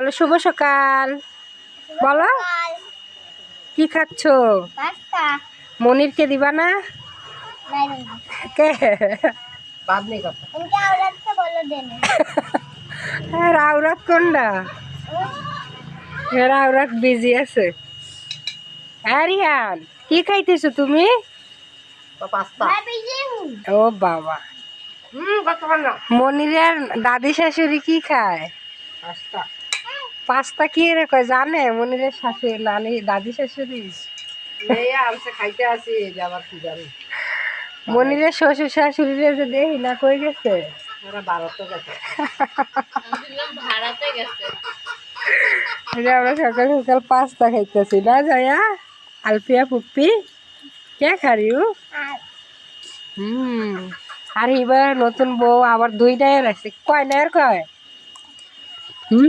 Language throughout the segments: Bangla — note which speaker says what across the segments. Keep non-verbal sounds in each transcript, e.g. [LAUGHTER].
Speaker 1: বলো শুভ সকাল। বলো কি খাচ্ছ? মনিরকে দিবা না? কে? রাউরাত হ্যাঁ, বিজি আছে। হ্যাঁ, আরিয়ান কি তুমি? ও বাবা। দাদি শাশুড়ি কি খায়? পাস্তা কি রে কয়? জানে মনে রে শাশুড়ি নানি দাদি শাশুড়ি।
Speaker 2: আমসে খাইতে আসি আবার কি জানি।
Speaker 1: মনিরের শ্বশুর শাশুড়ি যে দেখি না কই গেছে?
Speaker 2: ওরা
Speaker 1: আমরা সকাল সকাল পাস্তা খাইতেছি। না জয়া? আলপিয়া পুপ্পি কে খারিউ হুম। আর এবার নতুন বউ আবার দুই ডায়ের আছে কয় ডায়ের কয়? হুম?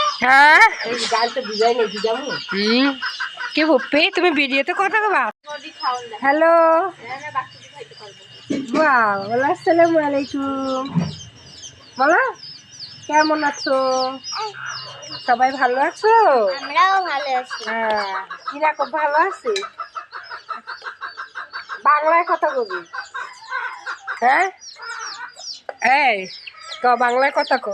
Speaker 2: হ্যাঁ? এই গাড়িতে বুঝাই নেই
Speaker 1: হুম? কি ভুপ্পি তুমি ভিডিওতে কথা কবা হ্যালো? বাহ বলো আসসালামু আলাইকুম। বলো কেমন আছো? সবাই ভালো আছো?
Speaker 3: আমরাও ভালো আছি।
Speaker 1: হ্যাঁ কীরকম ভালো আছি? বাংলায় কথা কবি। হ্যাঁ? এই ক বাংলায় কথা কো।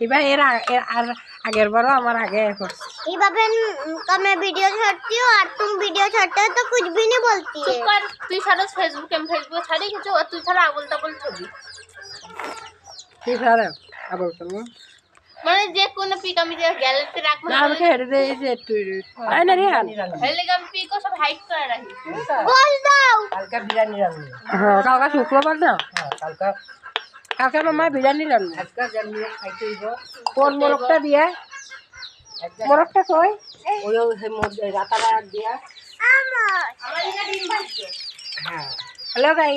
Speaker 1: হিবা এর আ- এর আর আগের বারও আমার আগে হয়ে পড়ছে
Speaker 3: এইভাবে का मैं वीडियो छोड़ती हूँ और तुम वीडियो छोड़ते हो तो कुछ भी नहीं बोलती है
Speaker 4: কর তুই ছাড়া ফেসবুক আমি ফেসবুক ছাড়ি কিছু আর তুই ছাড়া আবল তাবল ছবি
Speaker 1: কি সারা আবার তুমি
Speaker 4: মানে যে কোনো পিক আমি যে গ্যালারিতে রাখবো
Speaker 1: না আমাকে হেঁটে দিয়ে যে একটু তাই না রিহান
Speaker 4: হেলে আমি পিকও সব হাইড করে রাখি
Speaker 3: बोल दो
Speaker 2: কালকে বিরিয়ানি রান্না
Speaker 1: হ্যাঁ কালকে শুক্রবার না
Speaker 2: হ্যাঁ কালকে
Speaker 1: কালকে মামায় বিরিয়ানি রান্না কোন মোরগটা দিয়া। মোরগটা কই
Speaker 2: ওই
Speaker 1: হ্যালো ভাই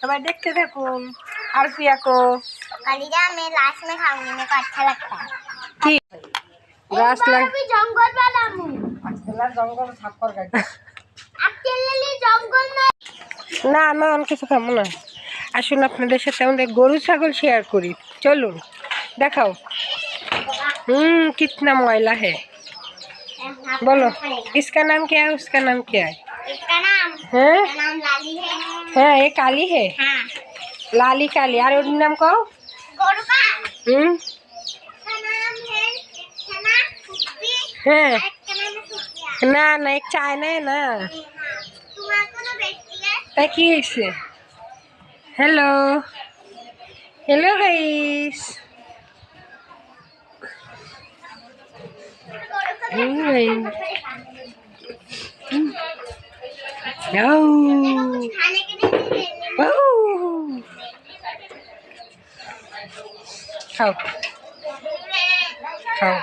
Speaker 1: সবাই দেখতে থাকুন। আর কি
Speaker 3: আকো?
Speaker 2: মে জঙ্গল
Speaker 3: জঙ্গল
Speaker 1: না আমি অনেক কিছু খাব না আসুন আপনাদের সাথে আমাদের গরু ছাগল শেয়ার করি চলুন দেখাও হুম कितना ময়লা है बोलो इसका नाम क्या है उसका नाम क्या है
Speaker 3: इसका नाम
Speaker 1: हैं
Speaker 3: इसका नाम लाली है
Speaker 1: हाँ ये काली है
Speaker 3: हाँ
Speaker 1: लाली काली और ओर नाम कहो
Speaker 3: गोरु का
Speaker 1: हम्म
Speaker 3: इसका नाम है इसका नाम सुप्पी
Speaker 1: हाँ
Speaker 3: इसका नाम है सुप्पिया
Speaker 1: ना ना एक चाइना है ना
Speaker 3: तुम्हारे को ना बेचती है
Speaker 1: ताकि से
Speaker 3: হ্যালো হ্যালো
Speaker 1: গাইস খাও খাও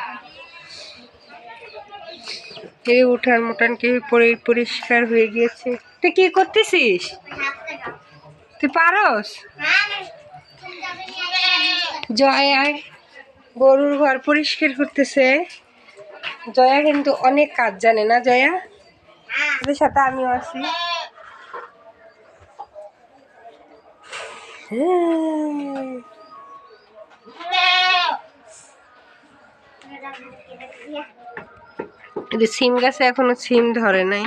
Speaker 1: এই উঠান মোটান কি পরিষ্কার হয়ে গিয়েছে। তুই কি করতেছিস? তুই পারস? জয়া গরুর ঘর পরিষ্কার করতেছে। জয়া কিন্তু অনেক কাজ জানে না, জয়া? ওদের সাথে আমিও আছি। হ্যাঁ। সিম গাছে এখনও সিম ধরে নাই।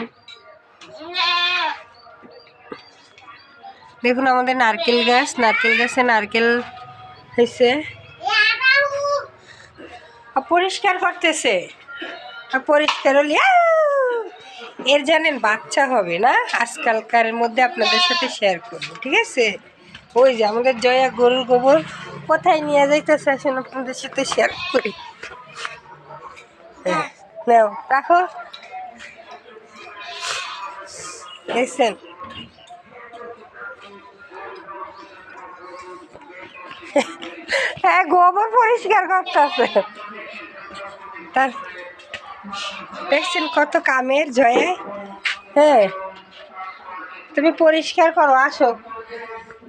Speaker 1: দেখুন আমাদের নারকেল গাছ নারকেল গাছে নারকেল হয়েছে। পরিষ্কার করতেছে। পরিষ্কার হলে এর জানেন বাচ্চা হবে না? আজকালকার মধ্যে আপনাদের সাথে শেয়ার করব ঠিক আছে? ওই যে আমাদের জয়া গরুর গোবর কোথায় নিয়ে যাইতেছে আসেন আপনাদের সাথে শেয়ার করি। হ্যাঁ, রাখো। দেখছেন? হ্যাঁ গোবর পরিষ্কার করতেছে। তার দেখছেন কত কামের জয়ে। হ্যাঁ তুমি পরিষ্কার করো, আসো।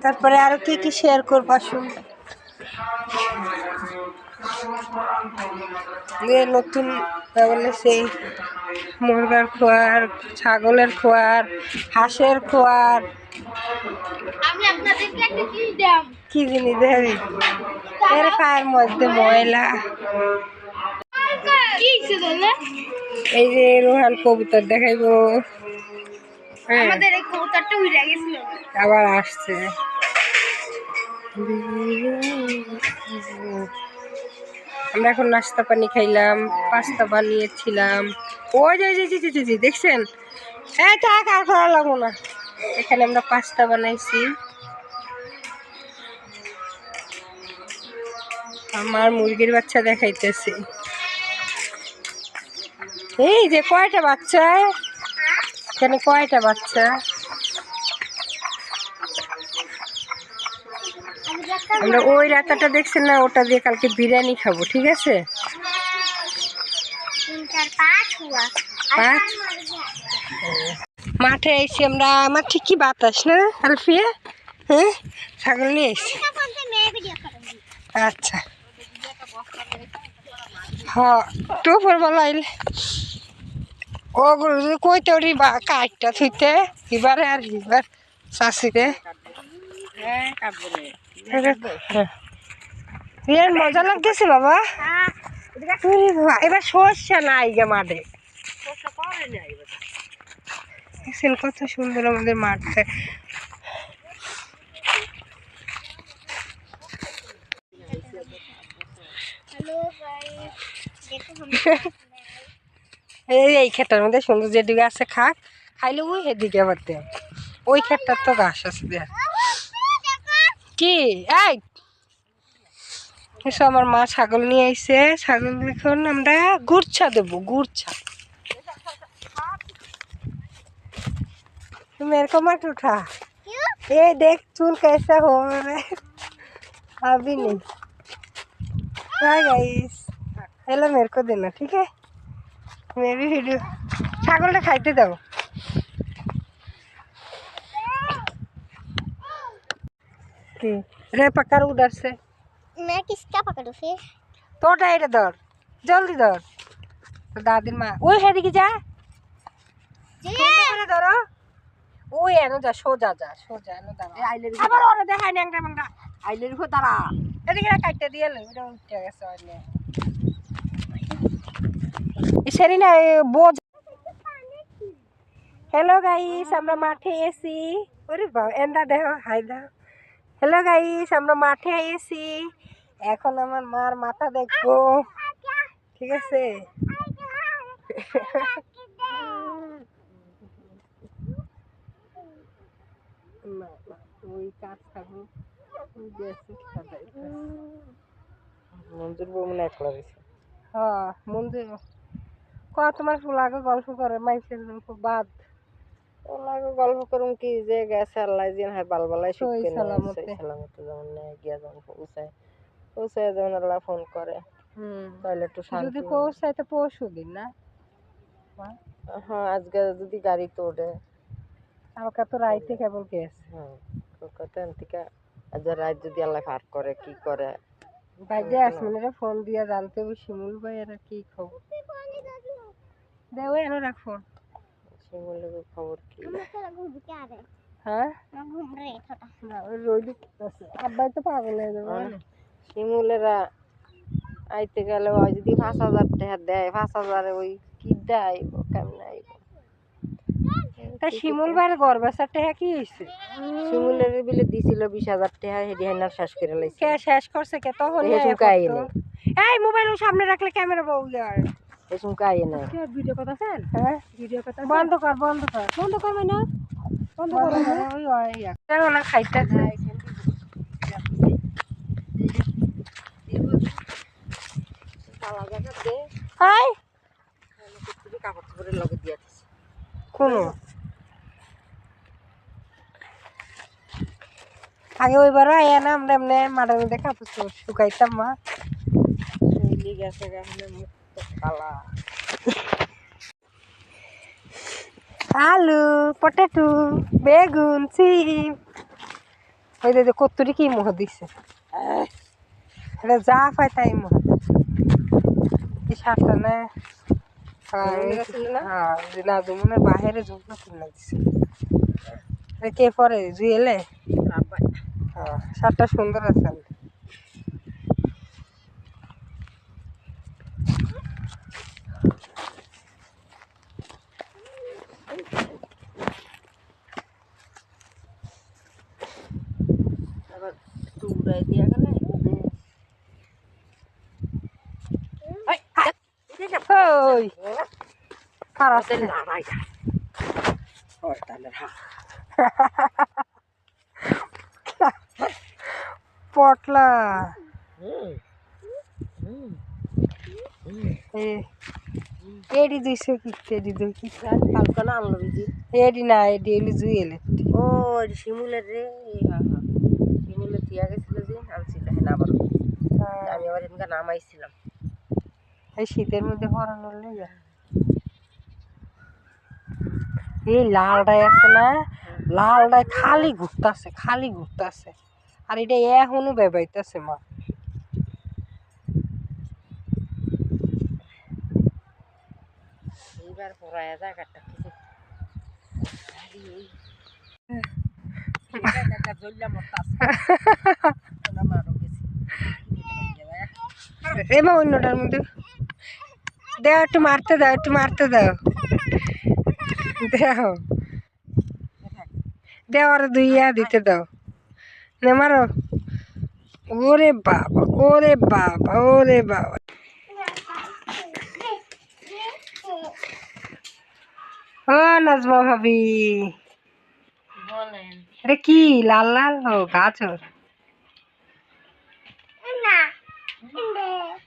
Speaker 1: তারপরে আরও কি কি শেয়ার করব আসুন নতুন সেই মুরগার খোয়ার ছাগলের খোয়ার হাঁসের খোয়ার। কি জিনিস দেবি এর পায়ের মধ্যে ময়লা। এই যে রোহান কবুতর দেখাইবো। হ্যাঁ। আবার আসছে। আমরা এখন নাস্তা পানি খাইলাম, পাস্তা বানিয়েছিলাম। ওই যে যে যে যে যে দেখছেন? খাওয়া লাগবো না। এখানে আমরা পাস্তা বানাইছি। আমার মুরগির বাচ্চা দেখাইতেছি। এই যে কয়টা বাচ্চা? এখানে কয়টা বাচ্চা? আমরা ওই রাতাটা দেখছেন না, ওটা দিয়ে কালকে বিরিয়ানি খাব, ঠিক আছে? মাঠে এসে আমরা আমার ঠিক বাতাস না, আলফিয়া? হ্যাঁ? ছাগল নিয়ে
Speaker 3: করেন
Speaker 1: আচ্ছা। হ্যাঁ দুপুর বেলা আইলে। ওগুলো যদি কইতে ওরি বা কাঠটা থুইতে? এবারে আর এবার
Speaker 2: কাটবো
Speaker 1: হ্যাঁ বিরাট মজা লাগতেছে বাবা। এবার সর্ষা নাই গে মাঠে। দেখছেন কত সুন্দর আমাদের মাঠটা এই ক্ষেতটার মধ্যে সুন্দর যেদিকে আছে খাক খাইলে ওই এদিকে আবার দেয় ওই ক্ষেতটার তো ঘাস আছে দেয় কি এই এসো আমার মা ছাগল নিয়ে আইছে ছাগল এখন আমরা গুড়ছা দেবো গুড়ছা मेरे को मत उठा ये देख चूल कैसा हो रहा है अभी नहीं हाय गाइस हेलो मेरे को देना ठीक है मैं भी वीडियो ছাগলটা খাইতে দাও কি রে পাকার উডার সে
Speaker 3: मैं किसका पकड़ूं फिर
Speaker 1: তোটা এটা ধর জলদি ধর তো দাদির মা ওই হেদিকে যা করে ধরো ওই এনো যা সোজা যা সোজা এনো দাঁড়া আবার ওরা দেখায় ন্যাংটা ম্যাংটা আইলের ঘো দাঁড়া এদিকে না কাটতে দিয়ে এলো ওটা উঠে গেছে অন্য সেরি না বোঝ হ্যালো গাইস আমরা মাঠে এসি ওরে বাবা এন্দা দেহ হাই দাও হ্যালো গাইস আমরা মাঠে এসি এখন আমার মার মাথা দেখব। ঠিক আছে? ওই কাজ থাকুন
Speaker 2: মঞ্জুর বউ মনে একলা
Speaker 1: হ্যাঁ ক তোমার ফুলাকে গল্প করে মাইসের খুব বাদ।
Speaker 2: ওনাকে গল্প করুম কি যে গেছে আল্লাহ জিন হয় বালবালাই
Speaker 1: সই
Speaker 2: শিখতে
Speaker 1: সালামতে।
Speaker 2: সালামতে যেমন নেয় গিয়া যেমন পৌঁছায়। পৌঁছায় যেমন আল্লাহ ফোন করে। তাহলে একটু শান্তি
Speaker 1: যদি
Speaker 2: হয়।
Speaker 1: পৌঁছায় তো পরশু দিন না?
Speaker 2: হ্যাঁ আজকে যদি গাড়ি তোড়ে
Speaker 1: কালকে তো রাইতে কেবল গেছে
Speaker 2: হ্যাঁ কলকাতা থেকে আজ রাত যদি আল্লাহ পার করে কি করে?
Speaker 1: বাইরে আসমিনের ফোন দিয়া জানতে হবে শিমুল ভাই এরা কি খবর? দেও এনে ফোন।
Speaker 2: শিমুলের খবর কি?
Speaker 1: হ্যাঁ?
Speaker 2: শিমুলেরা আইতে গেলে যদি পাঁচ দেয় পাঁচ হাজার ওই দেয় কেমন
Speaker 1: তা শিমুল ভাইয়ের গড় বেচার টাকা কি হয়েছে
Speaker 2: শিমুলের বিলে দিছিল বিশ হাজার টাকা হেডি হাইনার শেষ করে লাইছে।
Speaker 1: শেষ করছে কে? তখন
Speaker 2: এই
Speaker 1: মোবাইল সামনে রাখলে ক্যামেরা বউ দেওয়ার।
Speaker 2: এসম কাই না
Speaker 1: ভিডিও কথা হ্যাঁ? ভিডিও কথা বন্ধ কর বন্ধ কর। বন্ধ কর মানে বন্ধ কর। ওই ওই জানো না খাইতেছে হাই
Speaker 2: কাপড় চোপড়ের লগে দিয়া দিছে
Speaker 1: কোন। আগে ওইবার আয়া না আমরা এমনি মাঠের মধ্যে কাপড় শুকাইতাম মা।
Speaker 2: গেছে গেছে মুক্ত কালা
Speaker 1: আলু পটেটো বেগুন সিম। ওই যে কত্তুরি কি মোহ দিছে? এটা যা পায় তাই মোহ এই শাকটা না? হ্যাঁ, এই- হ্যাঁ, না জমুনের বাহিরে কিনে দিছে। কে পরে? জুয়েলে? হ্যাঁ সুন্দর আছে
Speaker 2: আবার চুড়াই দিয়া গেলে
Speaker 1: পটলা এ- এডি দুইশো কি এডি দুই কি
Speaker 2: কালকে না আনলো বিজি
Speaker 1: এডি না এডি হইলে জুয়েলে
Speaker 2: ও এটি শিমুলের রে এই হা হা শিমুলের দিয়া গেছিল যে আনছিল হ্যাঁ। আবার আমি আবার এদিনকে নামাইছিলাম।
Speaker 1: এই শীতের মধ্যে পরানোর লেগে এই লালটাই আছে না? লালটাই খালি ঘুরতাছে খালি ঘুরতাছে। আর এটা এখনও বেবাইতেছে মা।
Speaker 2: এইবার পড়ায় জায়গাটা কিছু। খালি ওই [LAUGHS] জায়গাটা জ্বললাম মারো গেছি
Speaker 1: এবার অন্যটার মধ্যে। দেও একটু মারতে দাও একটু মারতে দাও। দেও। দেও আর দুইয়া দিতে দাও। নে মারো। ওরে বাবা ওরে বাবা ওরে বাবা। ও নাজমা ভাবি।
Speaker 4: বলেন।
Speaker 1: এটা কি লাল লাল? ও গাজর।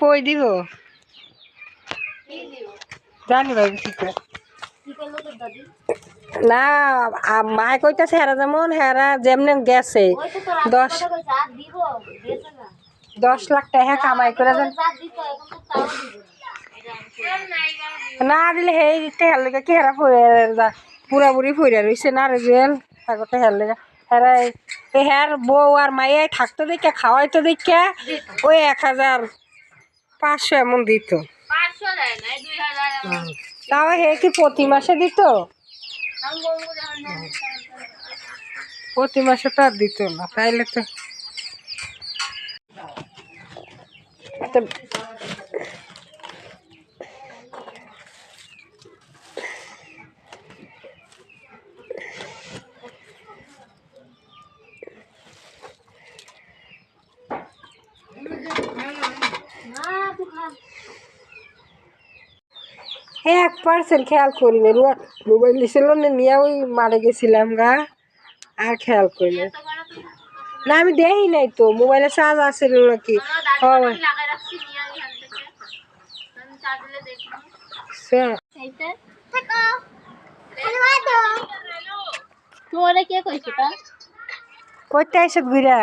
Speaker 1: কই
Speaker 2: দিব?
Speaker 1: জানি
Speaker 4: দাদি
Speaker 1: না মায় কইতাছে হেরা যেমন, হেরা যেমনে গেছে। দশ দশ লাখ টাকা কামাই করে
Speaker 4: না
Speaker 1: দিলে সেই টেহার লেগে কি হেরা পুরা পুরি ফুরে রইছে না রে জুয়েল? আগতে হের লেগে হেরা হের বউ আর মায়ে থাকতো দেখে, খাওয়াইতো দেখে, ওই এক হাজার পাঁচশো এমন দিত।
Speaker 4: হাজার
Speaker 1: তাও হে কি প্রতি মাসে দিত? প্রতি মাসে তো আর দিত না তাইলে তো
Speaker 2: একটা
Speaker 1: এক পার্সেন্ট খেয়াল করি না। রুয়া মোবাইল ছিল না নিয়ে ওই মারে গেছিলাম গা। আর খেয়াল করি না। না আমি দেই নাই তো। মোবাইলে চার্জ আসছিল নাকি? কইতে আইসত ঘুরা।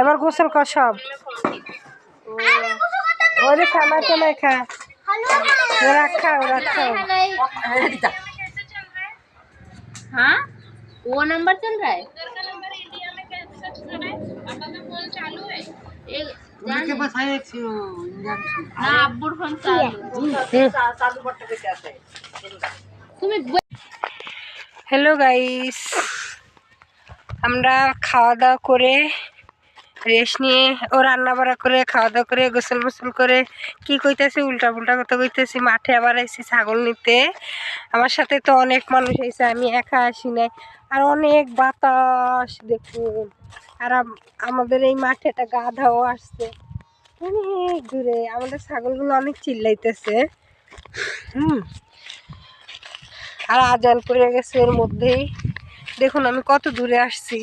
Speaker 1: এবার গোসল কর সব। ওরে খামা তো নাই খা। ওরা খাও ওরা খাও
Speaker 4: हाँ वो नंबर चल रहा है एक না আব্বুর ফোন চালু তুমি বই-
Speaker 1: হ্যালো গাইস আমরা খাওয়া দাওয়া করে রেস্ট নিয়ে ও রান্না বাড়া করে খাওয়া দাওয়া করে গোসল গোসল করে, কি কইতেছি উল্টা পুল্টা কথা কইতেছি, মাঠে আবার এসেছি ছাগল নিতে। আমার সাথে তো অনেক মানুষ এসে আমি একা আসি নাই। আর অনেক বাতাস, দেখুন। আর আমাদের এই মাঠে একটা গাধাও আসছে। অনেক দূরে, আমাদের ছাগলগুলো অনেক চিল্লাইতেছে। হুম। আর আজান পড়ে গেছে এর মধ্যেই। দেখুন আমি কত দূরে আসছি।